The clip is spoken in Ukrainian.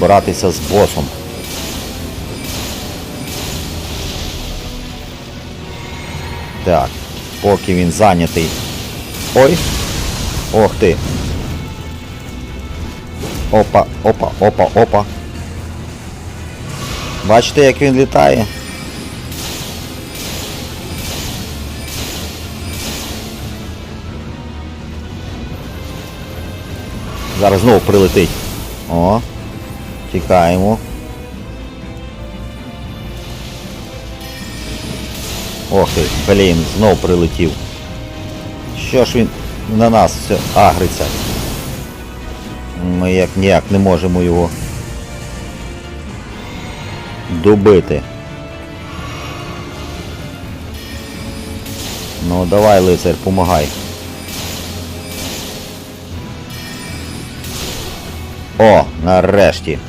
розбиратися з босом. Так, поки він зайнятий. Ой! Ох ти! Опа, опа, опа, опа. Бачите, як він літає? Зараз знову прилетить. О, тікаємо. Ох ти, блін, знов прилетів. Що ж він на нас все агриться? Ми як ніяк не можемо його добити. Ну давай, лицар, помагай. О, нарешті.